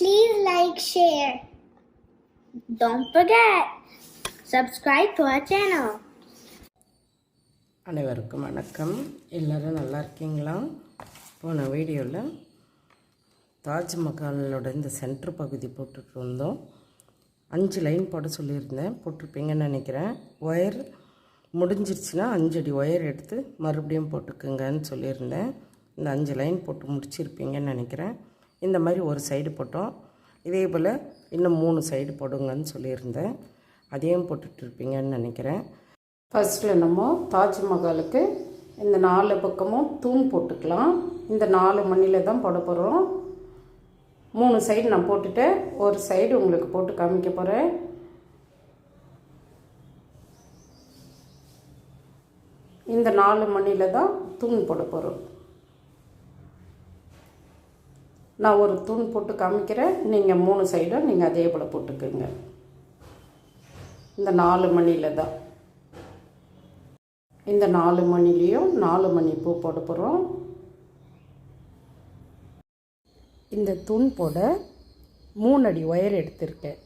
Please like, share. Don't forget, subscribe to our channel. அனைவருக்கும் வணக்கம். எல்லோரும் நல்லா இருக்கீங்களா? போன வீடியோவில் தாஜ்மஹாலோட இந்த சென்டர் பகுதி போட்டுட்டு இருந்தோம் அஞ்சு லைன் போட சொல்லியிருந்தேன். போட்டிருப்பீங்கன்னு நினைக்கிறேன். ஒயர் முடிஞ்சிருச்சுன்னா அஞ்சு அடி ஒயர் எடுத்து மறுபடியும் போட்டுக்குங்கன்னு சொல்லியிருந்தேன். இந்த அஞ்சு லைன் போட்டு முடிச்சிருப்பீங்கன்னு நினைக்கிறேன். இந்த மாதிரி ஒரு சைடு போட்டோம். இதே போல் இன்னும் மூணு சைடு போடுங்கன்னு சொல்லியிருந்தேன். அதையும் போட்டுட்ருப்பீங்கன்னு நினைக்கிறேன். ஃபஸ்ட்டில் நம்ம தாஜ்மஹாலுக்கு இந்த நாலு பக்கமும் தூண் போட்டுக்கலாம். இந்த நாலு மணியில் தான் போட போகிறோம் மூணு சைடு நான் போட்டுட்டேன் ஒரு சைடு உங்களுக்கு போட்டு காமிக்க போகிறேன் இந்த நாலு மணியில் தான் தூண் போட போகிறோம் நான் ஒரு தூண் போட்டு காமிக்கிறேன். நீங்கள் மூணு சைடும் நீங்கள் அதே போல் போட்டுக்கோங்க. இந்த நாலு மணியில் தான். இந்த நாலு மணிலையும் நாலு மணி பூ போட போகிறோம் இந்த தூண் போட மூணு அடி ஒயர் எடுத்திருக்கேன்.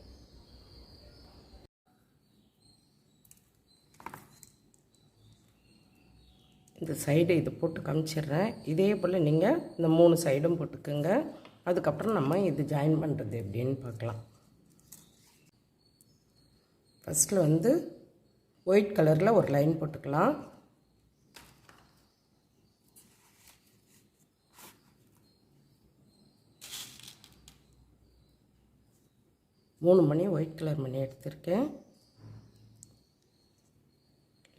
இந்த சைடு இது போட்டு காமிச்சிடுறேன். இதே போல் நீங்கள் இந்த மூணு சைடும் போட்டுக்கோங்க. அதுக்கப்புறம் நம்ம இது ஜாயின் பண்ணுறது எப்படின்னு பார்க்கலாம். ஃபஸ்ட்டில் வந்து ஒயிட் கலரில் ஒரு லைன் போட்டுக்கலாம். மூணு மணி ஒயிட் கலர் மணி எடுத்திருக்கேன்.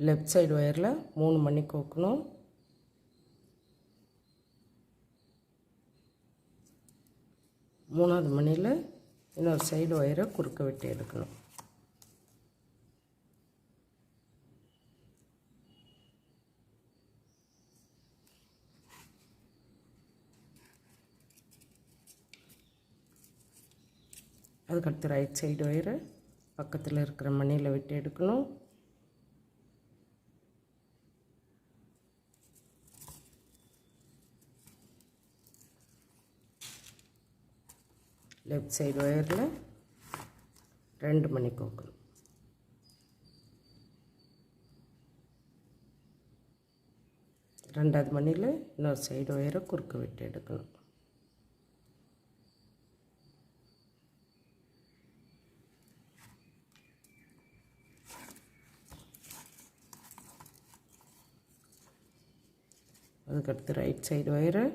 லெஃப்ட் சைடு ஒயரில் மூணு மணி கோக்கணும். மூணாவது மணியில் இன்னொரு சைடு ஒயரை குறுக்க விட்டு எடுக்கணும். அதுக்கடுத்து ரைட் சைடு ஒயரை பக்கத்தில் இருக்கிற மணியில் விட்டு எடுக்கணும். லெஃப்ட் சைடு ஒயரில் ரெண்டு மணி கோக்கணும் ரெண்டாவது மணியில் இன்னொரு சைடு ஒயரை குறுக்கு விட்டு எடுக்கணும். அதுக்கடுத்து ரைட் சைடு ஒயரை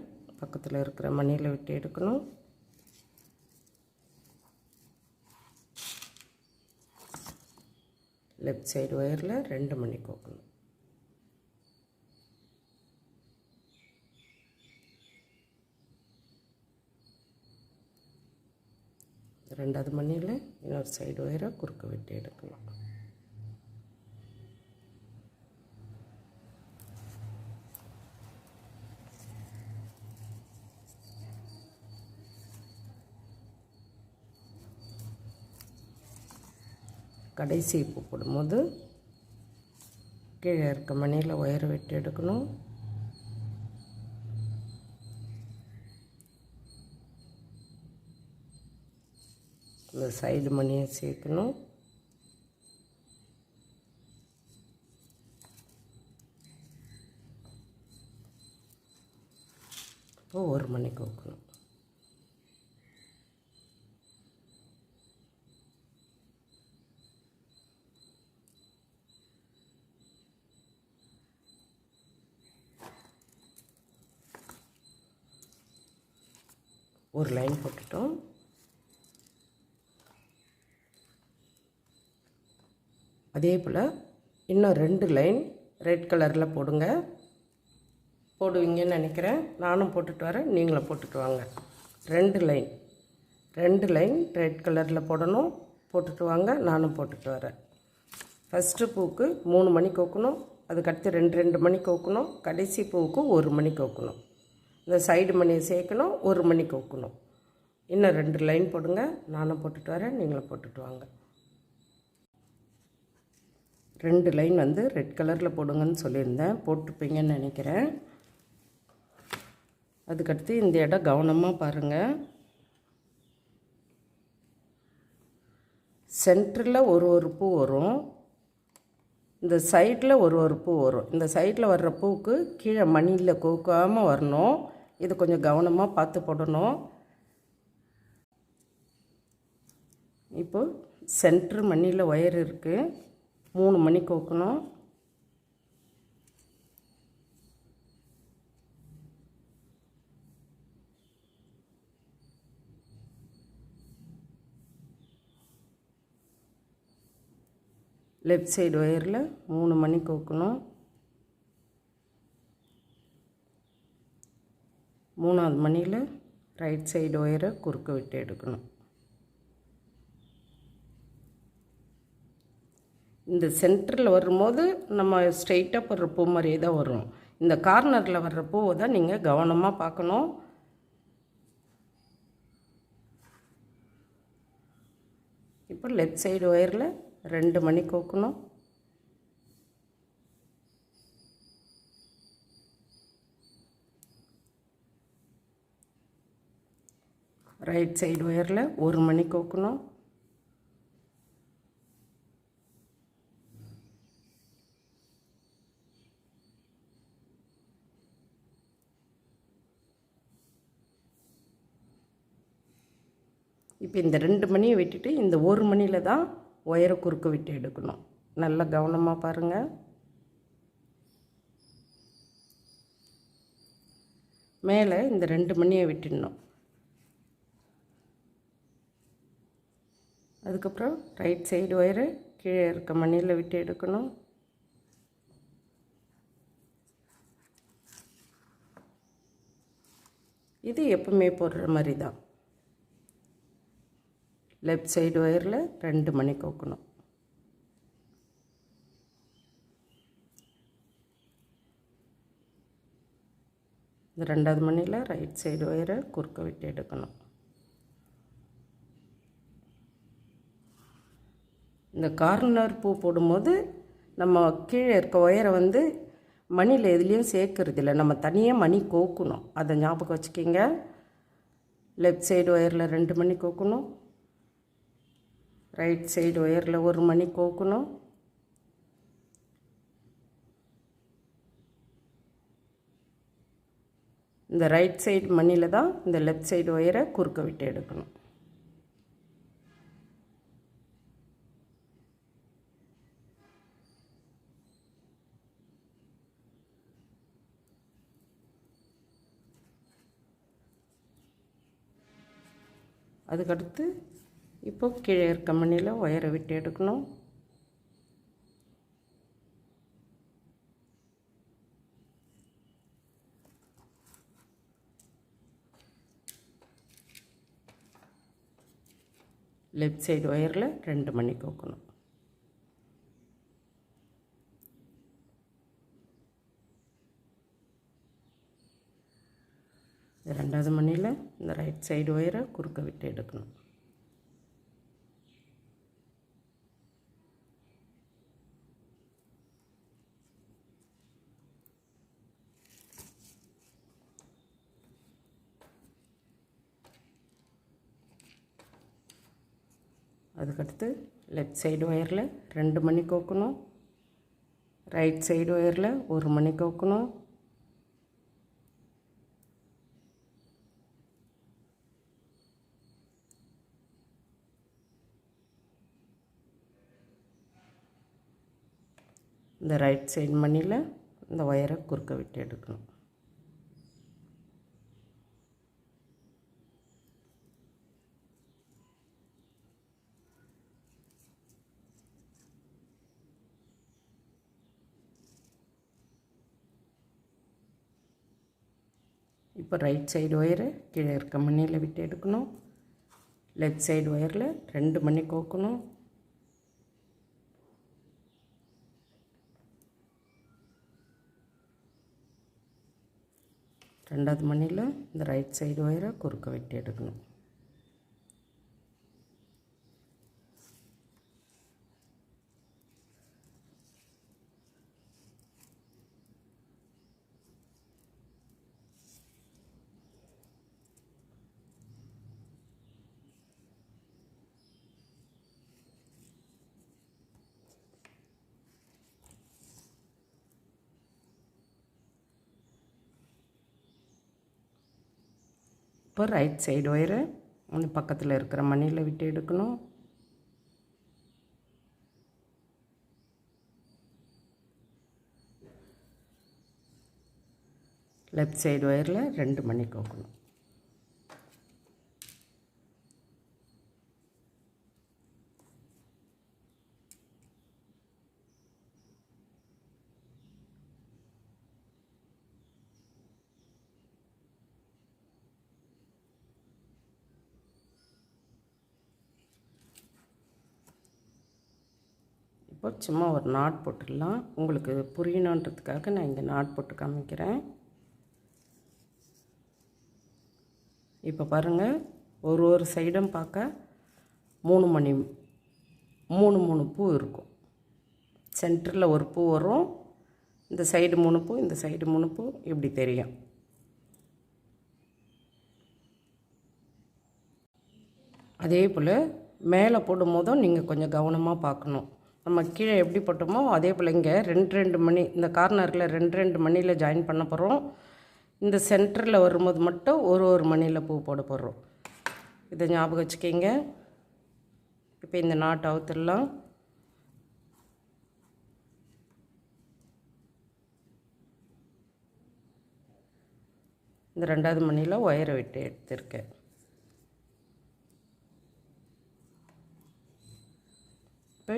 பக்கத்தில் இருக்கிற மணியில் விட்டு எடுக்கணும். லெஃப்ட் சைடு ஒயரில் ரெண்டு மணி கோக்கணும். ரெண்டாவது மணியில் இன்னொரு சைடு ஒயரை குறுக்க வெட்டி எடுக்கணும் கடைசி பூ போடும்போது கீழே இருக்க மணியில் ஒயரை வெட்டி எடுக்கணும். இந்த சைடு மணியை சேர்க்கணும். இப்போ ஒரு மணி கோக்கணும் ஒரு லைன் போட்டுட்டோம். அதே போல் இன்னும் ரெண்டு லைன் ரெட் கலரில் போடுங்க. போடுவீங்கன்னு நினைக்கிறேன். நானும் போட்டுட்டு வரேன். நீங்களும் போட்டுட்டு வாங்க. ரெண்டு லைன் ரெண்டு லைன் ரெட் கலரில் போடணும். போட்டுட்டு வாங்க. நானும் போட்டுட்டு வரேன். ஃபஸ்ட்டு பூவுக்கு மூணு மணி கோக்கணும். அதுக்கடுத்து ரெண்டு ரெண்டு மணி கோக்கணும். கடைசி பூவுக்கு ஒரு மணி கோக்கணும். இந்த சைடு மணியை சேர்க்கணும் ஒரு மணி கோக்கணும். இன்னும் ரெண்டு லைன் போடுங்க. நானும் போட்டுட்டு வரேன். நீங்களும் போட்டுட்டு வாங்க. ரெண்டு லைன் வந்து ரெட் கலரில் போடுங்கன்னு சொல்லியிருந்தேன். போட்டுப்பீங்கன்னு நினைக்கிறேன். அதுக்கடுத்து இந்த இடம் கவனமாக பாருங்கள் சென்டரில் ஒரு ஒரு பூ வரும். இந்த சைடில் ஒரு ஒரு பூ வரும். இந்த சைடில் வர்ற பூவுக்கு கீழே மணியில் கோக்காமல் வரணும். இது கொஞ்சம் கவனமாக பார்த்து போடணும். இப்போ சென்ட்ரு மணியில் ஒயர் இருக்குது மூணு மணி கோக்கணும். லெஃப்ட் சைடு ஒயரில் மூணு மணி கோக்கணும். மூணாவது மணியில் ரைட் சைடு ஒயரை குறுக்க விட்டு எடுக்கணும். இந்த சென்டரில் வரும்போது நம்ம ஸ்ட்ரெயிட்டாக போடுற பூ மாதிரியே தான் வரும். இந்த கார்னரில் வர்ற பூவை தான் நீங்கள் கவனமாக பார்க்கணும். இப்போ லெஃப்ட் சைடு ஒயரில் ரெண்டு மணி கோக்கணும். ரைட் சைடு ஒயரில் ஒரு மணி கோக்கணும். இப்போ இந்த ரெண்டு மணியை விட்டுட்டு இந்த ஒரு மணியில் தான் ஒயரை குறுக்க விட்டு எடுக்கணும். நல்லா கவனமாக பாருங்கள் மேலே இந்த ரெண்டு மணியை விட்டுடணும். அதுக்கப்புறம் ரைட் சைடு ஒயரை கீழே இருக்க மணியில் விட்டு எடுக்கணும். இது எப்பவுமே போடுற மாதிரி தான் லெஃப்ட் சைடு ஒயரில் ரெண்டு மணி கோக்கணும். இந்த ரெண்டாவது மணியில் ரைட் சைடு ஒயரை குறுக்க விட்டு எடுக்கணும். இந்த கார்னர் பூ போடும்போது நம்ம கீழே இருக்க ஒயரை வந்து மணியில் எதுலேயும் சேர்க்கறது இல்லை நம்ம தனியாக மணி கோக்கணும். அதை ஞாபகம் வச்சுக்கிங்க. லெஃப்ட் சைடு ஒயரில் ரெண்டு மணி கோக்கணும். ரைட் சைடு ஒயரில் ஒரு மணி கோக்கணும். இந்த ரைட் சைடு மணியில் தான் இந்த லெஃப்ட் சைடு ஒயரை குறுக்க விட்டு எடுக்கணும். அதுக்கடுத்து இப்போ கீழே இருக்க மண்ணில் ஒயரை விட்டு எடுக்கணும். லெஃப்ட் சைடு ஒயரில் ரெண்டு மணி கோக்கணும். ரெண்டாவது மணியில் இந்த ரைட் சைடு ஒயரை குறுக்க விட்டு எடுக்கணும். அதுக்கடுத்து லெஃப்ட் சைடு ஒயரில் ரெண்டு மணி கோக்கணும். ரைட் சைடு ஒயரில் ஒரு மணி கோக்கணும். இந்த ரைட் சைடு மணியில் இந்த ஒயரை குறுக்க விட்டு எடுக்கணும். இப்போ ரைட் சைடு ஒயரை கீழே இருக்க மணியில் விட்டு எடுக்கணும். லெஃப்ட் சைடு ஒயரில் ரெண்டு மணி கோக்கணும். ரெண்டாவது மணியில் இந்த ரைட் சைடு ஒயரை குறுக்க வெட்டி எடுக்கணும். இப்போ ரைட் சைடு ஒயரை அந்த பக்கத்தில் இருக்கிற மணியில் விட்டு எடுக்கணும். லெஃப்ட் சைடு ஒயரில் ரெண்டு மணி கோக்கணும். இப்போ சும்மா ஒரு நாட் போட்டுடலாம். உங்களுக்கு புரியணுன்றதுக்காக நான் இங்கே நாட் போட்டு காமிக்கிறேன். இப்போ பாருங்கள் ஒரு ஒரு சைடும் பார்க்க மூணு மணி மூணு மூணு பூ இருக்கும். சென்டரில் ஒரு பூ வரும். இந்த சைடு மூணு பூ இந்த சைடு மூணு பூ இப்படி தெரியும். அதே போல் மேலே போடும் போதும் நீங்கள் கொஞ்சம் கவனமாக பார்க்கணும். நம்ம கீழே எப்படி போட்டோமோ அதே போல் இங்கே ரெண்டு ரெண்டு மணி இந்த கார்னரில் ரெண்டு ரெண்டு மணியில் ஜாயின் பண்ண போகிறோம் இந்த சென்டரில் வரும்போது மட்டும் ஒரு ஒரு மணியில் பூ போட போடுறோம் இதை ஞாபகம் வச்சுக்கிங்க. இப்போ இந்த நாட் அவுத்துடலாம். இந்த ரெண்டாவது மணியில் ஒயரை விட்டு எடுத்திருக்கேன். இப்போ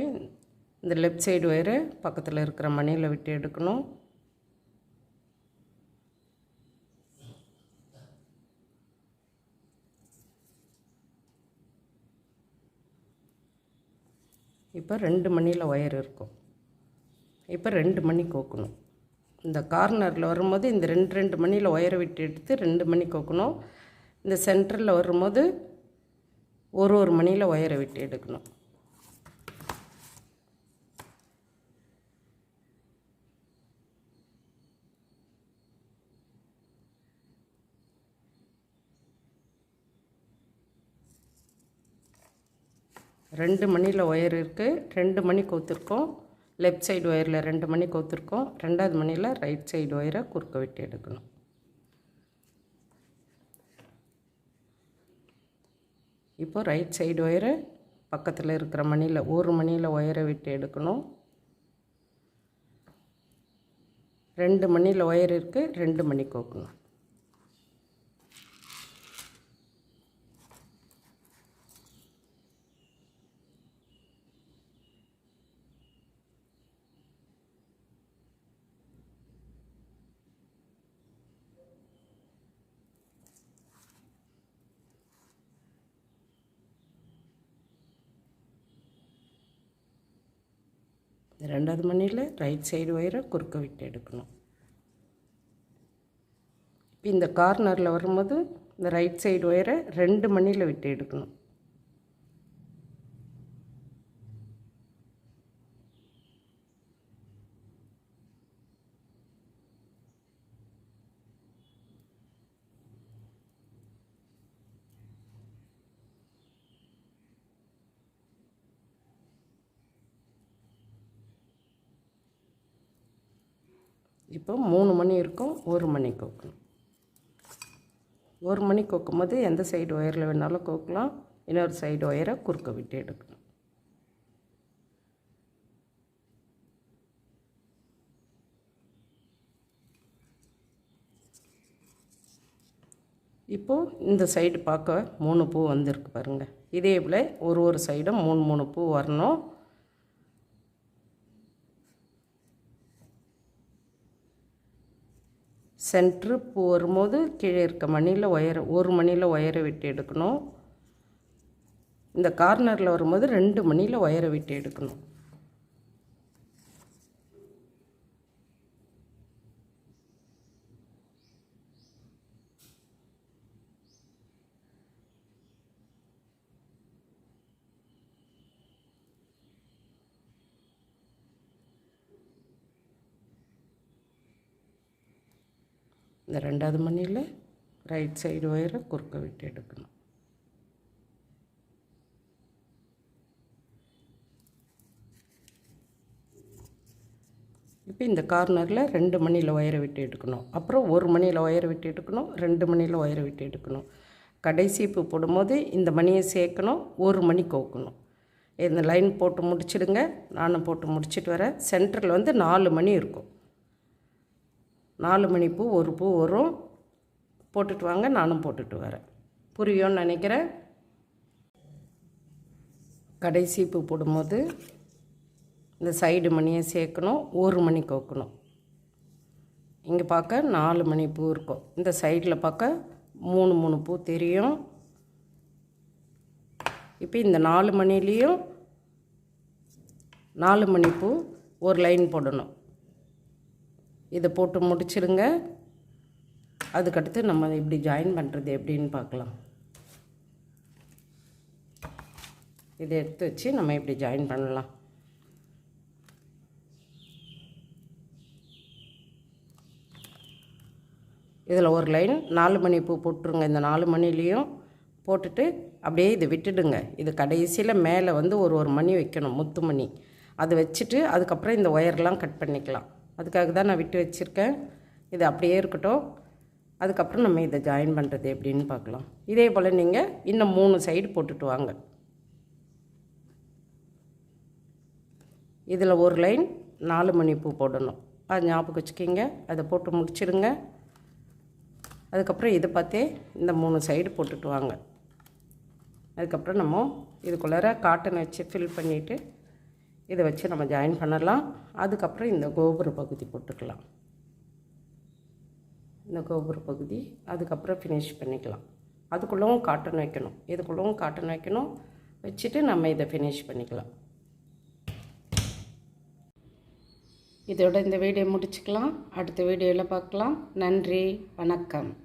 இந்த லெஃப்ட் சைடு ஒயரு பக்கத்தில் இருக்கிற மணியில் விட்டு எடுக்கணும். இப்போ ரெண்டு மணியில் ஒயர் இருக்கும். இப்போ ரெண்டு மணி கோக்கணும். இந்த கார்னரில் வரும்போது இந்த ரெண்டு ரெண்டு மணியில் ஒயரை விட்டு எடுத்து ரெண்டு மணி கோக்கணும். இந்த சென்டரில் வரும்போது ஒரு ஒரு மணியில் ஒயரை விட்டு எடுக்கணும். ரெண்டு மணியில் ஒயர் இருக்குது ரெண்டு மணி கோத்துருக்கோம். லெஃப்ட் சைடு ஒயரில் ரெண்டு மணி கோத்துருக்கோம். ரெண்டாவது மணியில் ரைட் சைடு ஒயரை குறுக்க விட்டு எடுக்கணும். இப்போ ரைட் சைடு ஒயரை பக்கத்தில் இருக்கிற மணியில் ஒரு மணியில் ஒயரை விட்டு எடுக்கணும். ரெண்டு மணியில் ஒயர் இருக்குது ரெண்டு மணி கோக்கணும். ரெண்டாவது மணியில் ரைட் சைடு ஒயரை குறுக்க விட்டு எடுக்கணும். இப்போ இந்த கார்னரில் வரும்போது இந்த ரைட் சைடு ஒயரை ரெண்டு மணியில் விட்டு எடுக்கணும். இப்போ மூணு மணி இருக்கும் ஒரு மணி கோக்கணும். ஒரு மணி கோக்கும் போது எந்த சைடு ஒயரில் வேணாலும் கோக்கலாம் இன்னொரு சைடு ஒயரை குறுக்க விட்டு எடுக்கணும். இப்போது இந்த சைடு பார்க்க மூணு பூ வந்திருக்கு பாருங்கள் இதே போல் ஒரு ஒரு சைடும் மூணு மூணு பூ வரணும். சென்ட்ரு பூ வரும்போது கீழே இருக்க மணியில் ஒயரை ஒரு மணியில் ஒயரை விட்டு எடுக்கணும். இந்த கார்னரில் வரும்போது ரெண்டு மணியில் ஒயரை விட்டு எடுக்கணும். இந்த ரெண்டாவது மணியில் ரைட் சைடு ஒயரை குறுக்க விட்டு எடுக்கணும். இப்போ இந்த கார்னரில் ரெண்டு மணியில் ஒயரை விட்டு எடுக்கணும். அப்புறம் ஒரு மணியில் ஒயரை விட்டு எடுக்கணும் ரெண்டு மணியில் ஒயரை விட்டு எடுக்கணும். கடைசி இப்போ போடும்போது இந்த மணியை சேர்க்கணும் ஒரு மணி கோக்கணும். இந்த லைன் போட்டு முடிச்சிடுங்க. நானும் போட்டு முடிச்சிட்டு வரேன். சென்டரில் வந்து நாலு மணி இருக்கும். நாலு மணி பூ ஒரு பூ வரும். போட்டுட்டு வாங்க நானும் போட்டுட்டு வரேன். புரியும்னு நினைக்கிறேன். கடைசி பூ போடும்போது இந்த சைடு மணியை சேர்க்கணும் ஒரு மணி கோக்கணும். இங்கே பார்க்க நாலு மணி பூ இருக்கும். இந்த சைடில் பார்க்க மூணு மூணு பூ தெரியும். இப்போ இந்த நாலு மணிலேயும் நாலு மணி பூ ஒரு லைன் போடணும். இதை போட்டு முடிச்சிடுங்க அதுக்கடுத்து நம்ம இப்படி ஜாயின் பண்ணுறது எப்படின்னு பார்க்கலாம். இதை எடுத்து வச்சு நம்ம இப்படி ஜாயின் பண்ணலாம். இதில் ஒரு லைன் நாலு மணி பூ போட்டுருங்க. இந்த நாலு மணிலேயும் போட்டுட்டு அப்படியே இதை விட்டுடுங்க. இது கடைசியில் மேலே வந்து ஒரு ஒரு மணி வைக்கணும் முத்து மணி. அதை வச்சுட்டு அதுக்கப்புறம் இந்த ஒயர்லாம் கட் பண்ணிக்கலாம். அதுக்காக தான் நான் விட்டு வச்சுருக்கேன். இது அப்படியே இருக்கட்டும். அதுக்கப்புறம் நம்ம இதை ஜாயின் பண்ணுறது எப்படின்னு பார்க்கலாம். இதே போல் நீங்கள் இன்னும் மூணு சைடு போட்டுட்டு வாங்க. இதில் ஒரு லைன் நாலு மணி பூ போடணும். அது ஞாபகம் வச்சுக்கிங்க. அதை போட்டு முடிச்சிடுங்க. அதுக்கப்புறம் இதை பார்த்தே இந்த மூணு சைடு போட்டுட்டு வாங்க. அதுக்கப்புறம் நம்ம இதுக்குள்ளார காட்டன் வச்சு ஃபில் பண்ணிவிட்டு இதை வச்சு நம்ம ஜாயின் பண்ணலாம். அதுக்கப்புறம் இந்த கோபுர பகுதி போட்டுக்கலாம். இந்த கோபுர பகுதி அதுக்கப்புறம் ஃபினிஷ் பண்ணிக்கலாம். அதுக்குள்ளவும் காட்டன் வைக்கணும். இதுக்குள்ளவும் காட்டன் வைக்கணும்? வச்சுட்டு நம்ம இதை ஃபினிஷ் பண்ணிக்கலாம். இதோட இந்த வீடியோ முடிச்சுக்கலாம். அடுத்த வீடியோவில் பார்க்கலாம். நன்றி. வணக்கம்.